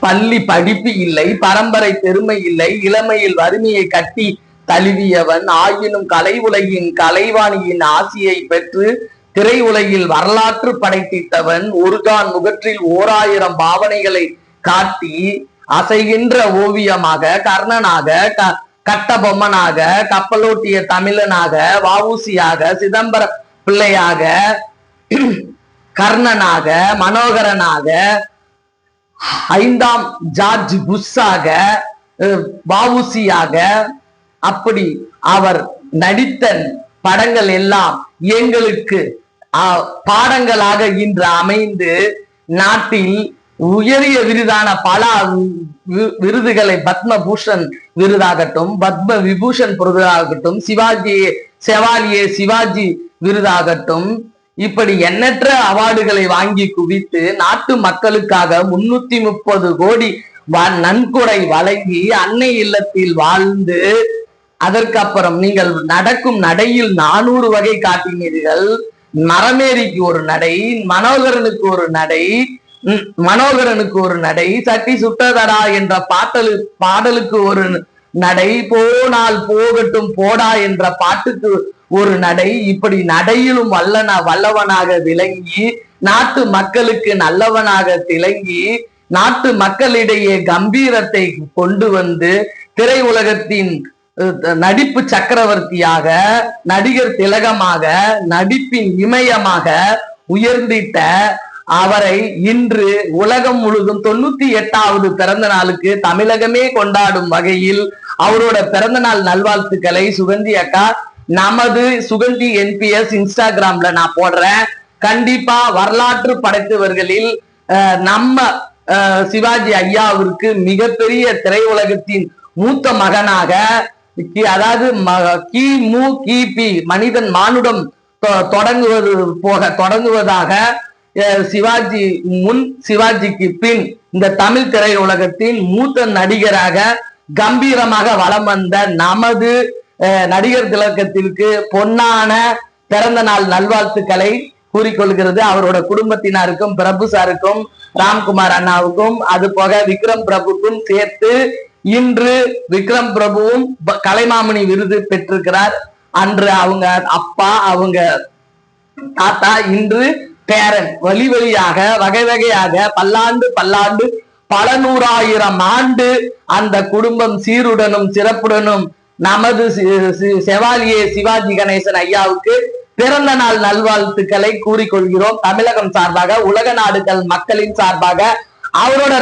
பள்ளி படிப்பு இல்லை பரம்பரை பெருமை இல்லை இளமையில் வறுமையை கட்டி தழுவியவன் ஆயினும் கலை உலகின் கலைவாணியின் ஆசியை பெற்று திரை உலகில் வரலாற்று படைத்திட்டவன் ஒருகான் முகற்றில் ஓராயிரம் பாவனைகளை காட்டி அசைகின்ற ஓவியமாக கர்ணனாக க- கட்டபொம்மனாக கப்பலோட்டிய தமிழனாக வவுசியாக சிதம்பர பிள்ளையாக கர்ணனாக மனோகரனாக ஐந்தாம் ஜார்ஜ் புஷ்ஷாக வவுசியாக அப்படி அவர் நடித்த படங்கள் எல்லாம் எங்களுக்கு பாடங்களாக இன்று அமைந்து நாட்டில் உயரிய விருதான பல வி- விருதுகளை பத்ம பூஷன் விருதாகட்டும் பத்ம விபூஷன் விருதாகட்டும் சிவாஜி செவாலியே சிவாஜி விருதாகட்டும் இப்படி எண்ணற்ற அவார்டுகளை வாங்கி குவித்து நாட்டு மக்களுக்காக முன்னூத்தி முப்பது கோடி நன்கொடை வழங்கி அன்னை இல்லத்தில் வாழ்ந்து அதற்கப்புறம் நீங்கள் நடக்கும் நடையில் நானூறு வகை காட்டினீர்கள். மரமேரிக்கு ஒரு நடை மனோகரனுக்கு ஒரு நடை மனோகரனுக்கு ஒரு நடை சட்டி சுட்டதடா என்ற பாட்டலு பாடலுக்கு ஒரு நடை போனால் போகட்டும் போடா என்ற பாட்டுக்கு ஒரு நடை இப்படி நடையிலும் வல்லன வல்லவனாக விளங்கி நாட்டு மக்களுக்கு நல்லவனாக திளங்கி நாட்டு மக்களிடையே கம்பீரத்தை கொண்டு வந்து திரையுலகத்தின் நடிப்பு சக்கரவர்த்தியாக நடிகர் திலகமாக நடிப்பின் இமயமாக உயர்ந்திட்ட அவரை இன்று உலகம் முழுதும் தொண்ணூத்தி எட்டாவது பிறந்த நாளுக்கு தமிழகமே கொண்டாடும் வகையில் அவரோட பிறந்த நாள் நல்வாழ்த்துக்களை சுகந்தி அக்கா நமது சுகந்தி என்பிஎஸ் இன்ஸ்டாகிராம்ல நான் போடுறேன். கண்டிப்பா வரலாற்று படைத்தவர்களில் அஹ், நம்ம அஹ், சிவாஜி ஐயாவிற்கு மிகப்பெரிய திரையுலகத்தின் மூத்த மகனாக அதாவது ம- கி மு கிபி மனிதன் மானுடம் தொ- தொடங்குவது போக தொடங்குவதாக அஹ், சிவாஜி முன் சிவாஜிக்கு பின் இந்த தமிழ் திரையுலகத்தின் மூத்த நடிகராக கம்பீரமாக வலம் வந்த நமது நடிகர் திலக்கத்திற்கு பொன்னான பிறந்த நாள் நல்வாழ்த்துக்களை கூறிக்கொள்கிறது. அவரோட குடும்பத்தினருக்கும் பிரபு சாருக்கும் ராம்குமார் அண்ணாவுக்கும் அது போக விக்ரம் பிரபுக்கும் சேர்த்து இன்று விக்ரம் பிரபுவும் கலைமாமணி விருது பெற்றிருக்கிறார். அன்று அவங்க அப்பா அவங்க தாத்தா இன்று பேரன். வழி வழியாக வகை வகையாக பல்லாண்டு பல்லாண்டு பல நூறாயிரம் ஆண்டு அந்த குடும்பம் சீருடனும் சிறப்புடனும் நமது செவாலியே சிவாஜி கணேசன் ஐயாவுக்கு பிறந்த நாள் நல்வாழ்த்துக்களை கூறிக்கொள்கிறோம் தமிழகம் சார்பாக உலக நாடுகள் மக்களின் சார்பாக அவரோட